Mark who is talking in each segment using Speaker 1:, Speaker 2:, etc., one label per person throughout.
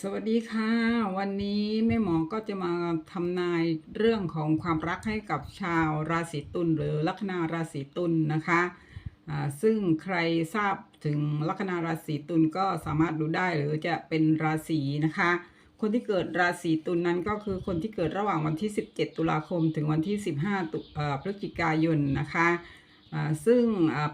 Speaker 1: สวัสดีค่ะ วันนี้แม่หมอก็จะมาทำนายเรื่องของความรักให้กับชาวราศีตุลหรือลัคนาราศีตุลนะคะอ่าซึ่งใครทราบถึงลัคนาราศีตุลก็สามารถดูได้หรือจะเป็นราศีนะคะ คนที่เกิดราศีตุลนั้นก็คือคนที่เกิดระหว่างวันที่ 17 ตุลาคม ถึงวันที่ 15ตุเออพฤศจิกายนนะคะ ซึ่ง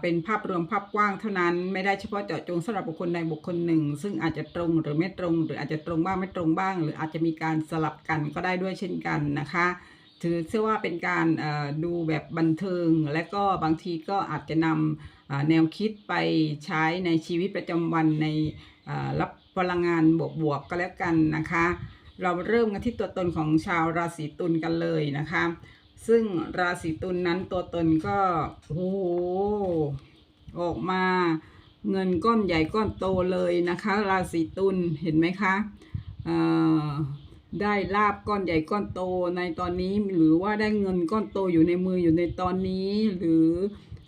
Speaker 1: เป็นภาพรวมภาพกว้างเท่านั้นไม่ได้เฉพาะเจาะจงสำหรับบุคคลใดบุคคลหนึ่ง ซึ่งอาจจะตรงหรือไม่ตรง หรืออาจจะตรงบ้างไม่ตรงบ้าง หรืออาจจะมีการสลับกันก็ได้ด้วยเช่นกันนะคะถือเชื่อว่าเป็นการดูแบบบันเทิง และก็บางทีก็อาจจะนำแนวคิดไปใช้ในชีวิตประจำวันในรับพลังงานบวกๆก็แล้วกันนะคะ เราเริ่มกันที่ตัวตนของชาวราศีตุลกันเลยนะคะ ซึ่งราศีตุลนนั้นตัวตนก็โอ้โหออกมาเงินก้อนใหญ่ก้อนโตเลยนะคะ ราศีตุลเห็นไหมคะได้ลาบก้อนใหญ่ก้อนโตในตอนนี้หรือว่าได้เงินก้อนโตอยู่ในมืออยู่ในตอนนี้ หรือ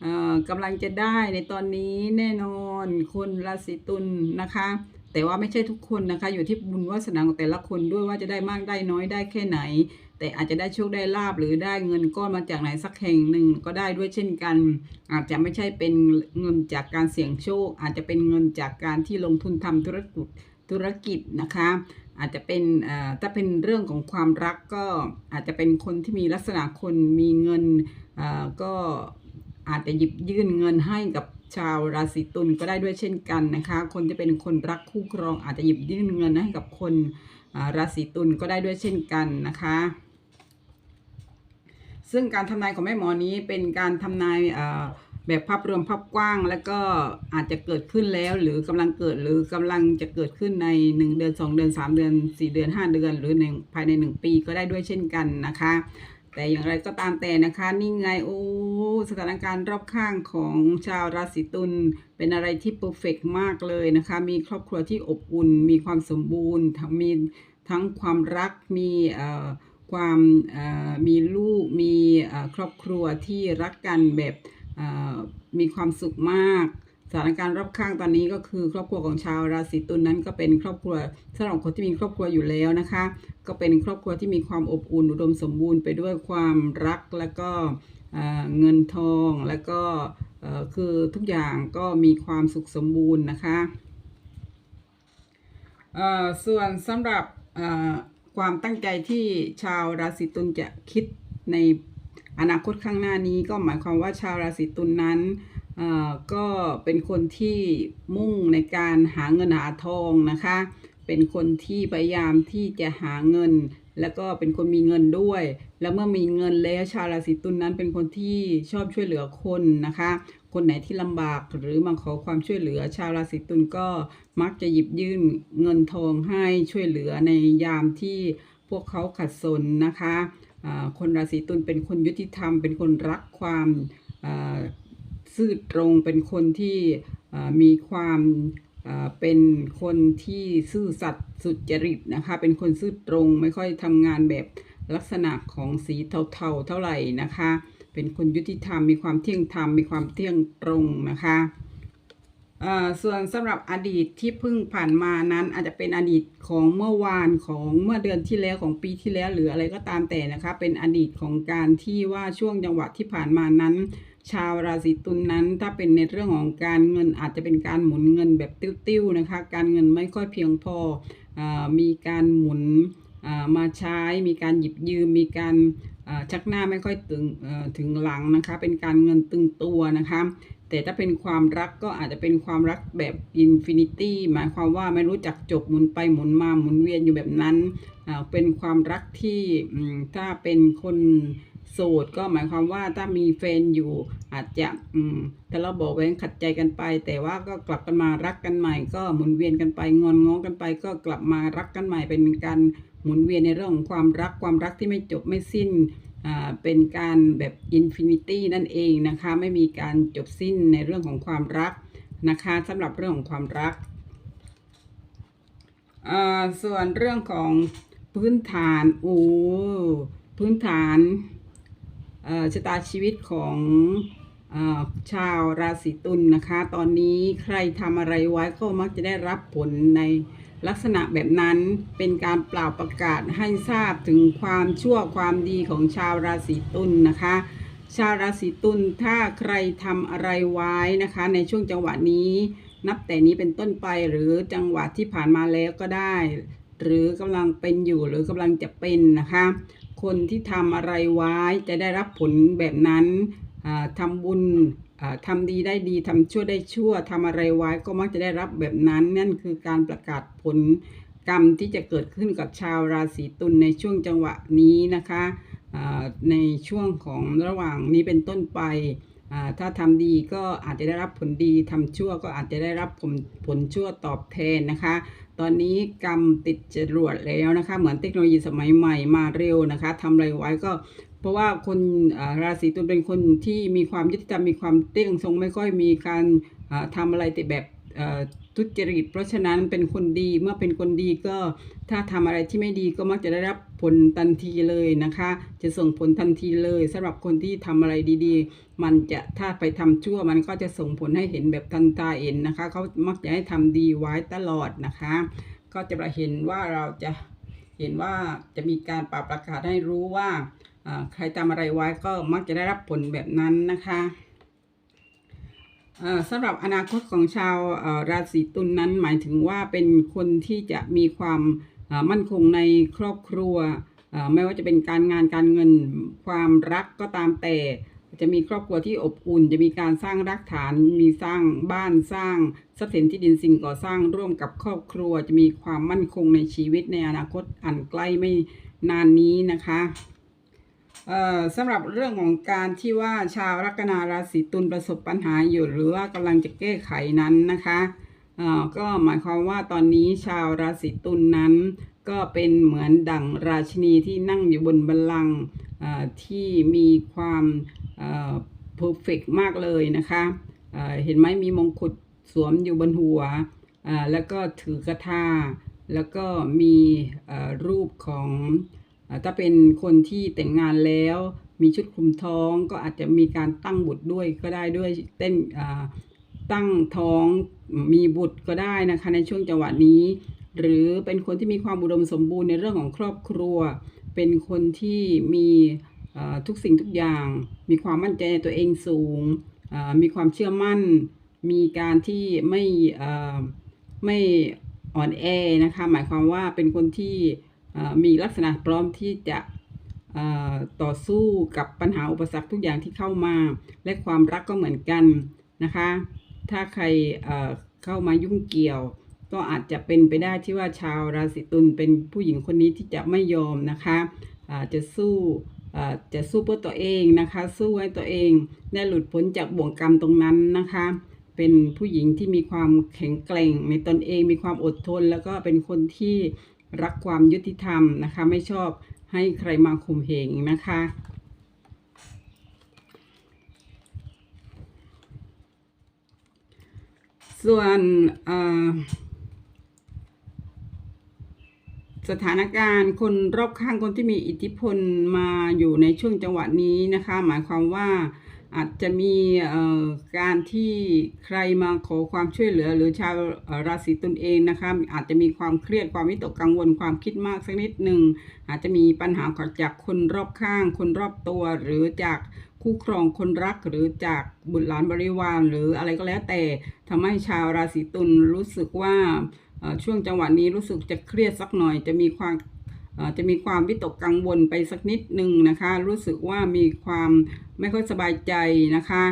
Speaker 1: อกำลังจะได้ในตอนนี้แน่นอนคนราศีตุลนะคะ แต่ว่าไม่ใช่ทุกคนนะคะ อยู่ที่บุญวาสนาของแต่ละคนด้วยว่าจะได้มากได้น้อยได้แค่ไหน แต่อาจจะได้โชคได้ลาบหรือได้เงินก้อนมาจากไหนสักแห่งหนึ่งก็ได้ด้วยเช่นกัน อาจจะไม่ใช่เป็นเงินจากการเสี่ยงโชค อาจจะเป็นเงินจากการที่ลงทุนทำธุรกิจธุรกิจนะคะ อาจจะเป็นถ้าเป็นเรื่องของความรักก็อาจจะเป็นคนที่มีลักษณะคนมีเงินก็อาจจะหยิบยื่นเงินให้กับชาวราศีตุลก็ได้ด้วยเช่นกันนะคะ คนที่เป็นคนรักคู่ครองอาจจะหยิบยื่นเงินให้กับคนราศีตุลก็ได้ด้วยเช่นกันนะคะ ซึ่งการทำนายของแม่หมอนี้เป็นการทำนายแบบภาพรวมภาพกว้าง แล้วก็อาจจะเกิดขึ้นแล้ว หรือกำลังเกิดหรือกำลังจะเกิดขึ้นใน 1 เดือน 2 เดือน 3 เดือน 4 เดือน 5 เดือน หรือในภายใน 1 ปีก็ได้ด้วยเช่นกันนะคะ แต่อย่างไรก็ตามแต่นะคะ นี่ไงโอ้สถานการณ์รอบข้างของชาวราศีตุลเป็นอะไรที่เพอร์เฟกมากเลยนะคะ มีครอบครัวที่อบอุ่น มีความสมบูรณ์ทั้งมีทั้งความรักมีเอ่อ ความมีลูกมีครอบครัวที่รักกันแบบมีความสุขมากสถานการณ์รอบข้างตอนนี้ก็คือครอบครัวของชาวราศีตุลนั้นก็เป็นครอบครัวสำหรับคนที่มีครอบครัวอยู่แล้วนะคะ ก็เป็นครอบครัวที่มีความอบอุ่นอุดมสมบูรณ์ไปด้วยความรักแล้วก็เงินทองแล้วก็คือทุกอย่างก็มีความสุขสมบูรณ์นะคะส่วนสำหรับ ความตั้งใจที่ชาวราศีตุลจะคิดในอนาคตข้างหน้านี้ก็หมายความว่าชาวราศีตุลนั้นเอ่อก็เป็นคนที่มุ่งในการหาเงินหาทองนะคะ เป็นคนที่พยายามที่จะหาเงิน แล้วก็เป็นคนมีเงินด้วย แล้วเมื่อมีเงินแล้วชาวราศีตุลนั้นเป็นคนที่ชอบช่วยเหลือคนนะคะ คนไหนที่ลำบากหรือมาขอความช่วยเหลือ ชาวราศีตุลก็มักจะหยิบยื่นเงินทองให้ช่วยเหลือในยามที่พวกเขาขัดสนนะคะอ่าคนราศีตุลเป็นคนยุติธรรม เป็นคนรักความซื่อตรงเป็นคนที่มีความเป็นคนที่ซื่อสัตย์สุจริตนะคะเป็นคนซื่อตรงไม่ค่อยทำงานแบบลักษณะของสีเทาๆเท่าไหร่นะคะ เป็นคนยุติธรรมมีความเที่ยงธรรมมีความเที่ยงตรงนะคะเอ่อส่วนสำหรับอดีตที่เพิ่งผ่านมานั้น อาจจะเป็นอดีตของเมื่อวานของเมื่อเดือนที่แล้วของปีที่แล้วหรืออะไรก็ตามแต่นะคะ เป็นอดีตของการที่ว่าช่วงจังหวะที่ผ่านมานั้น ชาวราศีตุลนนั้น ถ้าเป็นในเรื่องของการเงินอาจจะเป็นการหมุนเงินแบบติ้วๆนะคะ การเงินไม่ค่อยเพียงพออมีการหมุนมาใช้มีการหยิบยืมมีการ ชักหน้าไม่ค่อยตึงถึงหลังนะคะ เป็นการเงินตึงตัวนะคะ แต่ถ้าเป็นความรักก็อาจจะเป็นความรักแบบอินฟินิตี้หมายความว่าไม่รู้จักจบหมุนไปหมุนมาหมุนเวียนอยู่แบบนั้น เป็นความรักที่ถ้าเป็นคน โสดก็หมายความว่าถ้ามีแฟนอยู่อาจจะอืมแต่เราบอกแว้งขัดใจกันไป แต่ว่าก็กลับกันมารักกันใหม่ ก็หมุนเวียนกันไปงอนง้อกันไป ก็กลับมารักกันใหม่ เป็นการหมุนเวียนในเรื่องของความรักความรักที่ไม่จบไม่สิ้นอ่าเป็นการแบบอินฟินิตี้นั่นเองนะคะไม่มีการจบสิ้นในเรื่องของความรักนะคะสำหรับเรื่องของความรักอ่าส่วนเรื่องของพื้นฐานโอ้พื้นฐาน ชะตาชีวิตของอชาวราศีตุลนะคะ ตอนนี้ใครทำอะไรไว้ก็มักจะได้รับผลในลักษณะแบบนั้นเป็นการเปล่าประกาศให้ทราบถึงความชั่วความดีของชาวราศีตุลนะคะ ชาวราศีตุลถ้าใครทำอะไรไว้นะคะ ในช่วงจังหวะนี้ นับแต่นี้เป็นต้นไปหรือจังหวะที่ผ่านมาแล้วก็ได้ หรือกำลังเป็นอยู่หรือกำลังจะเป็นนะคะ คนที่ทำอะไรไว้จะได้รับผลแบบนั้นทำบุญทำดีได้ดีทำชั่วได้ชั่วทำอะไรไว้ก็มักจะได้รับแบบนั้น นั่นคือการประกาศผลกรรมที่จะเกิดขึ้นกับชาวราศีตุลในช่วงจังหวะนี้นะคะในช่วงของระหว่างนี้เป็นต้นไป ถ้าทำดีก็อาจจะได้รับผลดีทำชั่วก็อาจจะได้รับผลผลชั่วตอบแทนนะคะ ตอนนี้กรรมติดจรวดแล้วนะคะ เหมือนเทคโนโลยีสมัยใหม่มาเร็วนะคะทำอะไรไว้ก็เพราะว่าคนราศีตุลเป็นคนที่มีความยุติธรรมมีความเตี้ยงทรงไม่ค่อยมีการอ่าทำอะไรแต่แบบ ทุจริต เพราะฉะนั้นเป็นคนดีเมื่อเป็นคนดีก็ถ้าทำอะไรที่ไม่ดีก็มักจะได้รับผลทันทีเลยนะคะ จะส่งผลทันทีเลยสำหรับคนที่ทำอะไรดีๆ มันจะถ้าไปทำชั่วมันก็จะส่งผลให้เห็นแบบทันตาเห็นนะคะเขามักจะให้ทำดีไว้ตลอดนะคะ ก็จะเห็นว่าเราจะเห็นว่าจะมีการปราบประกาศให้รู้ว่าใครทำอะไรไว้ก็มักจะได้รับผลแบบนั้นนะคะ สำหรับอนาคตของชาวราศีตุลนนั้นหมายถึงว่าเป็นคนที่จะมีความมั่นคงในครอบครัว ไม่ว่าจะเป็นการงานการเงินความรักก็ตามแต่ จะมีครอบครัวที่อบอุ่น จะมีการสร้างรากฐาน มีสร้างบ้านสร้างทรัพย์สินที่ดินสิ่งก่อสร้างร่วมกับครอบครัว จะมีความมั่นคงในชีวิตในอนาคตอันใกล้ไม่นานนี้นะคะ สำหรับเรื่องของการที่ว่าชาวลัคนาราศีตุลประสบปัญหาอยู่หรือว่ากำลังจะแก้ไขนั้นนะคะก็หมายความว่าตอนนี้ชาวราศีตุลนั้น ก็เป็นเหมือนดั่งราชินีที่นั่งอยู่บนบัลลังก์ที่มีความเพอร์เฟกมากเลยนะคะเเห็นไหมมีมงกุฎสวมอยู่บนหัวแล้วก็ถือกระทาแล้วก็มีรูปของ ถ้าเป็นคนที่แต่งงานแล้วมีชุดคลุมท้องก็อาจจะมีการตั้งบุตรด้วยก็ได้ด้วยเต้นอ่าตั้งท้องมีบุตรก็ได้นะคะในช่วงจังหวะนี้ หรือเป็นคนที่มีความอุดมสมบูรณ์ในเรื่องของครอบครัว เป็นคนที่มีอ่าทุกสิ่งทุกอย่าง มีความมั่นใจในตัวเองสูงอ่ามีความเชื่อมั่น มีการที่ไม่อ่าไม่อ่อนแอนะคะหมายความว่าเป็นคนที่ มีลักษณะพร้อมที่จะต่อสู้กับปัญหาอุปสรรคทุกอย่างที่เข้ามา และความรักก็เหมือนกันนะคะ ถ้าใครเข้ามายุ่งเกี่ยว ก็อาจจะเป็นไปได้ที่ว่าชาวราศีตุลเป็นผู้หญิงคนนี้ที่จะไม่ยอมนะคะอ่าจะสู้จะสู้เพื่อตัวเองนะคะ สู้ให้ตัวเองได้หลุดพ้นจากบ่วงกรรมตรงนั้นนะคะ เป็นผู้หญิงที่มีความแข็งแกร่งในตนเอง มีความอดทน แล้วก็เป็นคนที่ รักความยุติธรรมนะคะ ไม่ชอบให้ใครมาข่มเหงนะคะส่วนสถานการณ์คนรอบข้างคนที่มีอิทธิพลมาอยู่ในช่วงจังหวะนี้นะคะ หมายความว่า อาจจะมีเอ่อการที่ใครมาขอความช่วยเหลือ หรือชาวราศีตุลเองนะคะอาจจะมีความเครียดความวิตกกังวลความคิดมากสักนิดหนึ่งอาจจะมีปัญหาจากคนรอบข้าง คนรอบตัว หรือจากคู่ครองคนรักหรือจากบุตรหลานบริวารหรืออะไรก็แล้วแต่ทำให้ชาวราศีตุลรู้สึกว่าช่วงจังหวะนี้รู้สึกจะเครียดสักหน่อย จะมีความ จะมีความวิตกกังวลไปสักนิดหนึ่งนะคะ รู้สึกว่ามีความไม่ค่อยสบายใจนะคะ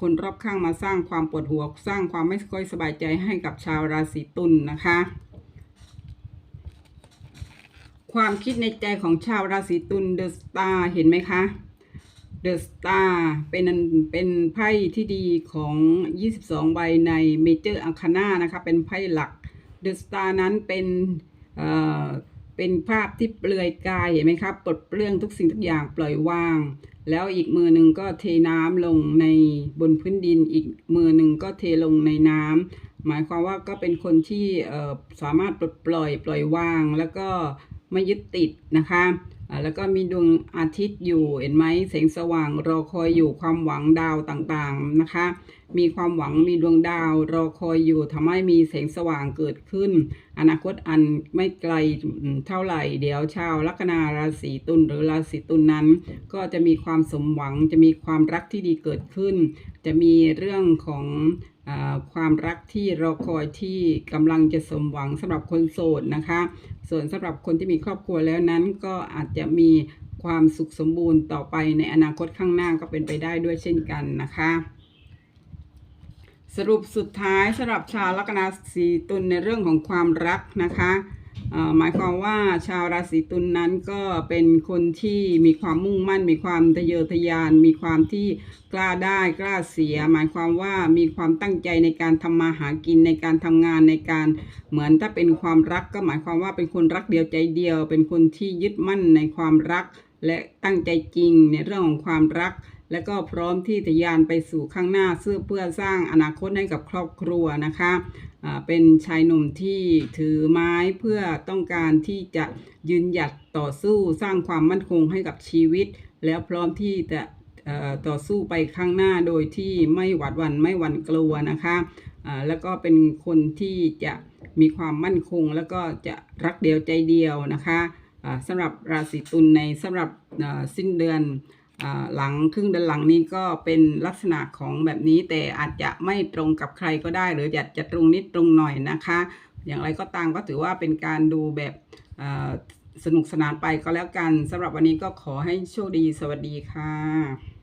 Speaker 1: คนรอบข้างมาสร้างความปวดหัวสร้างความไม่ค่อยสบายใจให้กับชาวราศีตุลนะคะ ความคิดในใจของชาวราศีตุลเดอะสตาร์เห็นไหมคะเดอะสตาร์เป็นเป็นไพ่ที่ดีของ 22 ใบในเมเจอร์อังคานานะคะ เป็นไพ่หลักเดอะสตาร์นั้นเป็นเอ่อ เป็นภาพที่เปลือยกายเห็นไหมครับปลดเปลื้องทุกสิ่งทุกอย่างปล่อยวาง แล้วอีกมือหนึ่งก็เทน้ำลงในบนพื้นดิน อีกมือหนึ่งก็เทลงในน้ำหมายความว่าก็เป็นคนที่สามารถปลดปล่อยปล่อยวาง แล้วก็ไม่ยึดติดนะคะ แล้วก็มีดวงอาทิตย์อยู่เห็นไหมแสงสว่างรอคอยอยู่ความหวังดาวต่างๆนะคะ มีความหวังมีดวงดาว รอคอยอยู่ทำให้มีแสงสว่างเกิดขึ้น อนาคตอันไม่ไกลเท่าไหร่ เดี๋ยวชาวลัคนาราศีตุลหรือราศีตุลนั้น ก็จะมีความสมหวังจะมีความรักที่ดีเกิดขึ้น จะมีเรื่องของ ความรักที่รอคอยที่กำลังจะสมหวังสำหรับคนโสดนะคะ ส่วนสำหรับคนที่มีครอบครัวแล้วนั้นก็อาจจะมีความสุขสมบูรณ์ต่อไปในอนาคตข้างหน้าก็เป็นไปได้ด้วยเช่นกันนะคะ สรุปสุดท้ายสำหรับชาวลัคนาราศีตุลในเรื่องของความรักนะคะ หมายความว่าชาวราศีตุลนั้นก็เป็นคนที่มีความมุ่งมั่น มีความทะเยอทะยาน มีความที่กล้าได้กล้าเสีย หมายความว่ามีความตั้งใจในการทำมาหากินในการทำงานในการเหมือนถ้าเป็นความรักก็หมายความว่าเป็นคนรักเดียวใจเดียว เป็นคนที่ยึดมั่นในความรัก และตั้งใจจริงในเรื่องของความรัก และก็พร้อมที่ทะยานไปสู่ข้างหน้าเพื่อเพื่อสร้างอนาคตให้กับครอบครัวนะคะอ่าเป็นชายหนุ่มที่ถือไม้เพื่อต้องการที่จะยืนหยัดต่อสู้สร้างความมั่นคงให้กับชีวิต แล้วพร้อมที่จะเอ่อต่อสู้ไปข้างหน้าโดยที่ไม่หวาดหวั่นไม่หวั่นกลัวนะคะอ่าแล้วก็เป็นคนที่จะมีความมั่นคง แล้วก็จะรักเดียวใจเดียวนะคะอ่าสำหรับราศีตุลในสำหรับสิ้นเดือน หลังครึ่งเดือนหลังนี้ก็เป็นลักษณะของแบบนี้แต่อาจจะไม่ตรงกับใครก็ได้ หรืออยากจะตรงนิดตรงหน่อยนะคะ อย่างไรก็ตามก็ถือว่าเป็นการดูแบบสนุกสนานไปก็แล้วกันสำหรับวันนี้ก็ขอให้โชคดีสวัสดีค่ะ